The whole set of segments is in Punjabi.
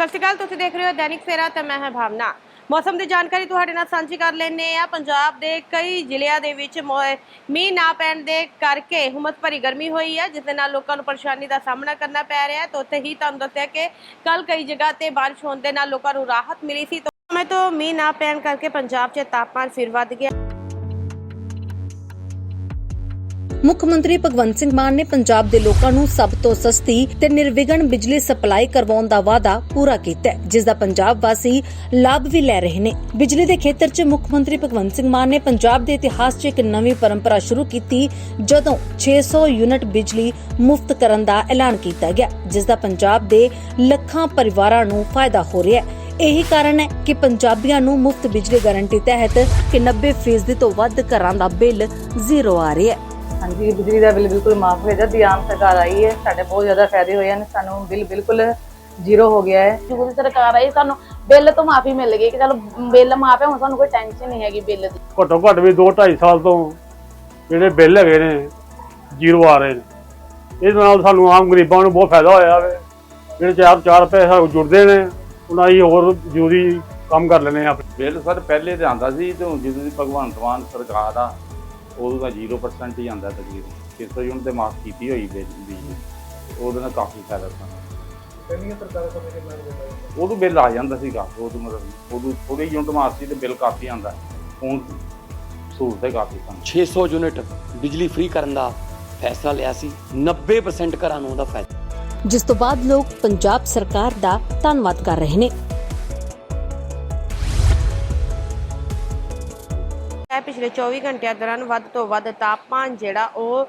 ਸਤਿ ਸ਼੍ਰੀ ਅਕਾਲ, ਤੁਸੀਂ ਦੇਖ ਰਹੇ ਹੋ ਦੈਨਿਕ ਸਵੇਰਾ, ਤੇ ਮੈਂ ਹਾਂ ਭਾਵਨਾ। ਮੌਸਮ ਦੀ ਜਾਣਕਾਰੀ ਤੁਹਾਡੇ ਨਾਲ ਸਾਂਝੀ ਕਰ ਲੈਂਦੇ ਆ ਪੰਜਾਬ ਦੇ ਕਈ ਜ਼ਿਲ੍ਹਿਆਂ ਦੇ ਵਿੱਚ ਮੀਂਹ ਨਾ ਪੈਣ ਦੇ ਕਰਕੇ ਹੁਮਸ ਭਰੀ ਗਰਮੀ ਹੋਈ ਹੈ, ਜਿਸ ਦੇ ਨਾਲ ਲੋਕਾਂ ਨੂੰ ਪਰੇਸ਼ਾਨੀ ਦਾ ਸਾਹਮਣਾ ਕਰਨਾ ਪੈ ਰਿਹਾ ਹੈ। ਤਾਂ ਉੱਥੇ ਹੀ ਤੁਹਾਨੂੰ ਦੱਸਿਆ ਕਿ ਕੱਲ ਕਈ ਜਗ੍ਹਾ ਤੇ ਬਾਰਿਸ਼ ਹੋਣ ਦੇ ਨਾਲ ਲੋਕਾਂ ਨੂੰ ਰਾਹਤ ਮਿਲੀ ਸੀ। ਤਾਂ ਸਮੇਂ ਤੋਂ ਮੀਂਹ ਨਾ ਪੈਣ ਕਰਕੇ ਪੰਜਾਬ 'ਚ ਤਾਪਮਾਨ ਫਿਰ ਵੱਧ ਗਿਆ। ਮੁੱਖ ਮੰਤਰੀ ਭਗਵੰਤ ਸਿੰਘ ਮਾਨ ਨੇ ਪੰਜਾਬ ਦੇ ਲੋਕਾਂ ਨੂੰ ਸਭ ਤੋਂ ਸਸਤੀ ਤੇ ਨਿਰਵਿਘਨ ਬਿਜਲੀ ਸਪਲਾਈ ਕਰਵਾਉਣ ਦਾ ਵਾਅਦਾ ਪੂਰਾ ਕੀਤਾ ਹੈ, ਜਿਸ ਦਾ ਪੰਜਾਬ ਵਾਸੀ ਲਾਭ ਵੀ ਲੈ ਰਹੇ ਨੇ। ਬਿਜਲੀ ਦੇ ਖੇਤਰ 'ਚ ਮੁੱਖ ਮੰਤਰੀ ਭਗਵੰਤ ਸਿੰਘ ਮਾਨ ਨੇ ਪੰਜਾਬ ਦੇ ਇਤਿਹਾਸ 'ਚ ਇੱਕ ਨਵੀਂ ਪਰੰਪਰਾ ਸ਼ੁਰੂ ਕੀਤੀ, ਜਦੋਂ 600 ਯੂਨਿਟ ਬਿਜਲੀ ਮੁਫਤ ਕਰਨ ਦਾ ਐਲਾਨ ਕੀਤਾ ਗਿਆ, ਜਿਸ ਦਾ ਪੰਜਾਬ ਦੇ ਲੱਖਾਂ ਪਰਿਵਾਰਾਂ ਨੂੰ ਫਾਇਦਾ ਹੋ ਰਿਹਾ ਹੈ। ਇਹੀ ਕਾਰਨ ਹੈ ਕਿ ਪੰਜਾਬੀਆਂ ਨੂੰ ਮੁਫਤ ਬਿਜਲੀ ਗਾਰੰਟੀ ਤਹਿਤ ਕਿ 90% ਤੋਂ ਵੱਧ ਘਰਾਂ ਦਾ ਬਿੱਲ ਜ਼ੀਰੋ ਆ ਰਿਹਾ ਹੈ। ਹਾਂਜੀ ਬਿਜਲੀ ਦਾ ਬਿੱਲ ਬਿਲਕੁਲ ਮਾਫ ਹੋ ਗਿਆ। ਜਦ ਦੀ ਆਮ ਸਰਕਾਰ ਆਈ ਹੈ ਸਾਡੇ ਬਹੁਤ ਜ਼ਿਆਦਾ ਫਾਇਦੇ ਹੋਏ ਹਨ। ਸਾਨੂੰ ਬਿੱਲ ਬਿਲਕੁਲ ਜ਼ੀਰੋ ਹੋ ਗਿਆ ਹੈ। ਦੀ ਸਰਕਾਰ ਆਈ ਸਾਨੂੰ ਬਿੱਲ ਤੋਂ ਮਾਫੀ ਮਿਲ ਗਈ ਕਿ ਚਲੋ ਬਿੱਲ ਮਾਫ ਹੈ ਹੁਣ ਸਾਨੂੰ ਕੋਈ ਟੈਨਸ਼ਨ ਨਹੀਂ ਹੈਗੀ ਬਿੱਲ ਦੀ। ਘੱਟੋ ਘੱਟ ਵੀ 2.5 ਸਾਲ ਤੋਂ ਜਿਹੜੇ ਬਿੱਲ ਹੈਗੇ ਨੇ ਜ਼ੀਰੋ ਆ ਰਹੇ ਨੇ। ਇਹਦੇ ਨਾਲ ਸਾਨੂੰ ਆਮ ਗਰੀਬਾਂ ਨੂੰ ਬਹੁਤ ਫਾਇਦਾ ਹੋਇਆ ਵੇ। ਜਿਹੜੇ ਚਾਰ ਚਾਰ ਪੈਸੇ ਜੁੜਦੇ ਨੇ ਉਹਨਾਂ ਹੀ ਹੋਰ ਜ਼ਰੂਰੀ ਕੰਮ ਕਰ ਲੈਣੇ ਆ ਬਿੱਲ ਸਰ ਪਹਿਲੇ ਤੇ ਆਂਦਾ ਸੀ ਤੇ ਹੁਣ ਜਦੋਂ ਦੀ ਭਗਵੰਤ ਮਾਨ ਸਰਕਾਰ ਆ ਉਦੋਂ ਦਾ 0% ਹੀ ਆਂਦਾ ਤਕਰੀਬਨ। 600 ਯੂਨਿਟ ਤੇ ਮਾਫ ਕੀਤੀ ਹੋਈ ਬਿਜਲੀ ਉਹਦੇ ਨਾਲ ਕਾਫੀ ਫਾਇਦਾ ਸਾਨੂੰ ਉਦੋਂ ਬਿੱਲ ਆ ਜਾਂਦਾ ਸੀਗਾ। ਉਦੋਂ ਮਤਲਬ ਉਦੋਂ ਥੋੜੀ ਯੂਨਿਟ ਮਾਫ ਸੀ ਤੇ ਬਿੱਲ ਕਾਫੀ ਆਂਦਾ ਹੁਣ ਸਹੂਲਤ ਹੈ ਕਾਫੀ ਸਾਨੂੰ 600 ਯੂਨਿਟ ਬਿਜਲੀ ਫ੍ਰੀ ਕਰਨ ਦਾ ਫੈਸਲਾ ਲਿਆ ਸੀ। 90% ਘਰਾਂ ਨੂੰ ਉਹਦਾ ਫਾਇਦਾ। ਜਿਸ ਤੋਂ ਬਾਅਦ ਲੋਕ ਪੰਜਾਬ ਸਰਕਾਰ ਦਾ ਧੰਨਵਾਦ ਕਰ ਰਹੇ ਨੇ। ਹੈ, ਪਿਛਲੇ 24 ਘੰਟਿਆਂ ਦੌਰਾਨ ਵੱਧ ਤੋਂ ਵੱਧ ਤਾਪਮਾਨ ਜਿਹੜਾ ਉਹ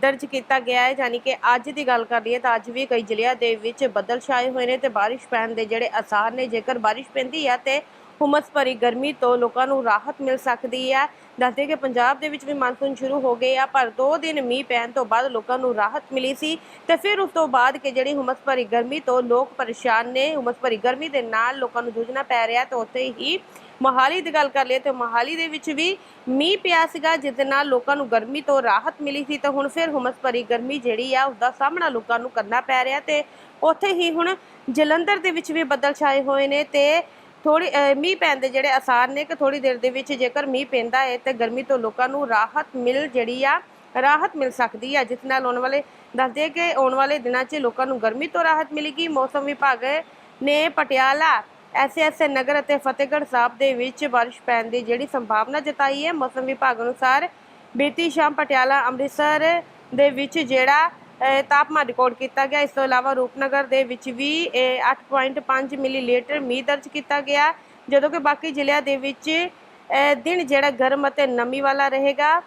ਦਰਜ ਕੀਤਾ ਗਿਆ ਹੈ। ਯਾਨੀ ਕਿ ਅੱਜ ਦੀ ਗੱਲ ਕਰ ਲਈਏ ਤਾਂ ਅੱਜ ਵੀ ਕਈ ਜ਼ਿਲ੍ਹਿਆਂ ਦੇ ਵਿੱਚ ਬੱਦਲ ਛਾਏ ਹੋਏ ਨੇ ਤੇ ਬਾਰਿਸ਼ ਪੈਣ ਦੇ ਜਿਹੜੇ ਅਸਾਰ ਨੇ, ਜੇਕਰ ਬਾਰਿਸ਼ ਪੈਂਦੀ ਹੈ ਤੇ ਹੁਮਸ ਭਰੀ ਗਰਮੀ ਤੋਂ ਲੋਕਾਂ ਨੂੰ ਰਾਹਤ ਮਿਲ ਸਕਦੀ ਹੈ। ਦੱਸਦੇ ਕਿ ਪੰਜਾਬ ਦੇ ਵਿੱਚ ਵੀ ਮਾਨਸੂਨ ਸ਼ੁਰੂ ਹੋ ਗਏ ਆ, ਪਰ 2 ਦਿਨ ਮੀਂਹ ਪੈਣ ਤੋਂ ਬਾਅਦ ਲੋਕਾਂ ਨੂੰ ਰਾਹਤ ਮਿਲੀ ਸੀ ਤੇ ਫਿਰ ਉਸ ਤੋਂ ਬਾਅਦ ਕਿ ਜਿਹੜੀ ਹੁਮਸ ਭਰੀ ਗਰਮੀ ਤੋਂ ਲੋਕ ਪਰੇਸ਼ਾਨ ਨੇ, ਹੁਮਸ ਭਰੀ ਗਰਮੀ ਦੇ ਨਾਲ ਲੋਕਾਂ ਨੂੰ ਜੂਝਣਾ ਪੈ ਰਿਹਾ ਤੇ ਉੱਥੇ ਹੀ ਮੋਹਾਲੀ ਦੀ ਗੱਲ ਕਰ ਲਈਏ ਤੇ ਮੋਹਾਲੀ ਦੇ ਵਿੱਚ ਵੀ ਮੀਂਹ ਪਿਆ ਸੀਗਾ ਜਿਸ ਦੇ ਨਾਲ ਲੋਕਾਂ ਨੂੰ ਗਰਮੀ ਤੋਂ ਰਾਹਤ ਮਿਲੀ ਸੀ। ਤੇ ਹੁਣ ਫਿਰ ਹੁਮਸ ਭਰੀ ਗਰਮੀ ਜਿਹੜੀ ਆ, ਉਸਦਾ ਸਾਹਮਣਾ ਲੋਕਾਂ ਨੂੰ ਕਰਨਾ ਪੈ ਰਿਹਾ ਤੇ ਉੱਥੇ ਹੀ ਹੁਣ ਜਲੰਧਰ ਦੇ ਵਿੱਚ ਵੀ ਬੱਦਲ ਛਾਏ ਹੋਏ ਨੇ ਤੇ ਥੋੜੀ ਮੀਂਹ ਪੈਣ ਦੇ ਜਿਹੜੇ ਆਸਾਰ ਨੇ ਕਿ ਥੋੜੀ ਦੇਰ ਦੇ ਵਿੱਚ ਜੇਕਰ ਮੀਂਹ ਪੈਂਦਾ ਹੈ ਤੇ ਗਰਮੀ ਤੋਂ ਲੋਕਾਂ ਨੂੰ ਰਾਹਤ ਮਿਲ ਜਿਹੜੀ ਆ, ਰਾਹਤ ਮਿਲ ਸਕਦੀ ਹੈ ਜਿਸ ਨਾਲ ਆਉਣ ਵਾਲੇ ਦੱਸਦੇ ਆ ਕਿ ਆਉਣ ਵਾਲੇ ਦਿਨਾਂ 'ਚ ਲੋਕਾਂ ਨੂੰ ਗਰਮੀ ਤੋਂ ਰਾਹਤ ਮਿਲੇਗੀ। ਮੌਸਮ ਵਿਭਾਗ ਨੇ ਪਟਿਆਲਾ ਐਸੇ ਐਸੇ ਨਗਰ ਅਤੇ ਫਤਿਹਗੜ੍ਹ ਸਾਹਿਬ ਦੇ ਵਿੱਚ ਬਾਰਿਸ਼ ਪੈਣ ਦੀ ਜਿਹੜੀ ਸੰਭਾਵਨਾ ਜਤਾਈ ਹੈ, ਮੌਸਮ ਵਿਭਾਗ ਅਨੁਸਾਰ ਬੀਤੀ ਸ਼ਾਮ ਪਟਿਆਲਾ, ਅੰਮ੍ਰਿਤਸਰ ਦੇ ਵਿੱਚ ਜਿਹੜਾ ਤਾਪਮਾਨ ਰਿਕਾਰਡ ਕੀਤਾ ਗਿਆ। ਇਸ ਤੋਂ ਇਲਾਵਾ ਰੂਪਨਗਰ ਦੇ ਵਿੱਚ ਵੀ ਇਹ 8.5 ਮਿਲੀਲੀਟਰ ਮੀਂਹ ਦਰਜ ਕੀਤਾ ਗਿਆ। ਜਦੋਂ ਕਿ ਬਾਕੀ ਜ਼ਿਲ੍ਹਿਆਂ ਦੇ ਵਿੱਚ ਦਿਨ ਜਿਹੜਾ ਗਰਮ ਅਤੇ ਨਮੀ ਵਾਲਾ ਰਹੇਗਾ।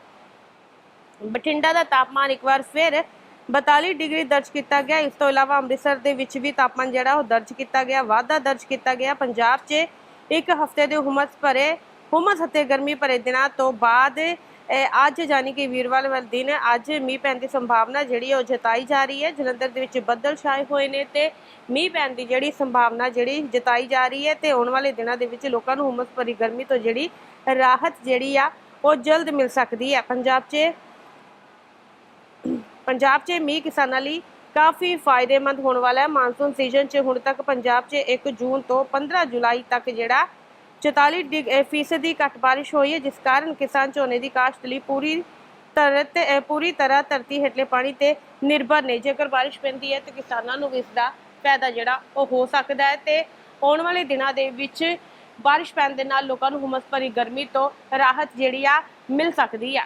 ਬਠਿੰਡਾ ਦਾ ਤਾਪਮਾਨ ਇੱਕ ਵਾਰ ਫਿਰ 42 ਡਿਗਰੀ ਦਰਜ ਕੀਤਾ ਗਿਆ। ਇਸ ਤੋਂ ਇਲਾਵਾ ਅੰਮ੍ਰਿਤਸਰ ਦੇ ਵਿੱਚ ਵੀ ਤਾਪਮਾਨ ਜਿਹੜਾ ਉਹ ਦਰਜ ਕੀਤਾ ਗਿਆ, ਵਾਧਾ ਦਰਜ ਕੀਤਾ ਗਿਆ। ਪੰਜਾਬ 'ਚ ਇੱਕ ਹਫ਼ਤੇ ਦੇ ਹੁਮਸ ਭਰੇ, ਹੁਮਸ ਅਤੇ ਗਰਮੀ ਭਰੇ ਦਿਨਾਂ ਤੋਂ ਬਾਅਦ ਅੱਜ ਯਾਨੀ ਕਿ ਵੀਰਵਾਰ ਵਾਲੇ ਦਿਨ, ਅੱਜ ਮੀਂਹ ਪੈਣ ਦੀ ਸੰਭਾਵਨਾ ਜਿਹੜੀ ਉਹ ਜਤਾਈ ਜਾ ਰਹੀ ਹੈ। ਜਲੰਧਰ ਦੇ ਵਿੱਚ ਬੱਦਲ ਛਾਏ ਹੋਏ ਨੇ ਤੇ ਮੀਂਹ ਪੈਣ ਦੀ ਜਿਹੜੀ ਸੰਭਾਵਨਾ ਜਿਹੜੀ ਜਤਾਈ ਜਾ ਰਹੀ ਹੈ ਤੇ ਆਉਣ ਵਾਲੇ ਦਿਨਾਂ ਦੇ ਵਿੱਚ ਲੋਕਾਂ ਨੂੰ ਹੁਮਸ ਭਰੀ ਗਰਮੀ ਤੋਂ ਜਿਹੜੀ ਰਾਹਤ ਜਿਹੜੀ ਆ ਉਹ ਜਲਦ ਮਿਲ ਸਕਦੀ ਹੈ। ਪੰਜਾਬ 'ਚ ਪੰਜਾਬ 'ਚ ਮੀਂਹ ਕਿਸਾਨਾਂ ਲਈ ਕਾਫੀ ਫਾਇਦੇਮੰਦ ਹੋਣ ਵਾਲਾ ਹੈ। ਮਾਨਸੂਨ ਸੀਜ਼ਨ 'ਚ ਹੁਣ ਤੱਕ ਪੰਜਾਬ 'ਚ 1 ਜੂਨ ਤੋਂ 15 ਜੁਲਾਈ ਤੱਕ ਜਿਹੜਾ 44 ਡਿਗ- ਫੀਸਦੀ ਘੱਟ ਬਾਰਿਸ਼ ਹੋਈ ਹੈ, ਜਿਸ ਕਾਰਨ ਕਿਸਾਨ ਝੋਨੇ ਦੀ ਕਾਸ਼ਤ ਲਈ ਪੂਰੀ ਤਰਤ ਪੂਰੀ ਤਰ੍ਹਾਂ ਧਰਤੀ ਹੇਠਲੇ ਪਾਣੀ ਤੇ ਨਿਰਭਰ ਨੇ। ਜੇਕਰ ਬਾਰਿਸ਼ ਪੈਂਦੀ ਹੈ ਤਾਂ ਕਿਸਾਨਾਂ ਨੂੰ ਵੀ ਇਸ ਦਾ ਫਾਇਦਾ ਜਿਹੜਾ ਉਹ ਹੋ ਸਕਦਾ ਹੈ ਤੇ ਆਉਣ ਵਾਲੇ ਦਿਨਾਂ ਦੇ ਵਿੱਚ ਬਾਰਿਸ਼ ਪੈਣ ਦੇ ਨਾਲ ਲੋਕਾਂ ਨੂੰ ਹੁਮਸ ਭਰੀ ਗਰਮੀ ਤੋਂ ਰਾਹਤ ਜਿਹੜੀ ਆ ਮਿਲ ਸਕਦੀ ਆ।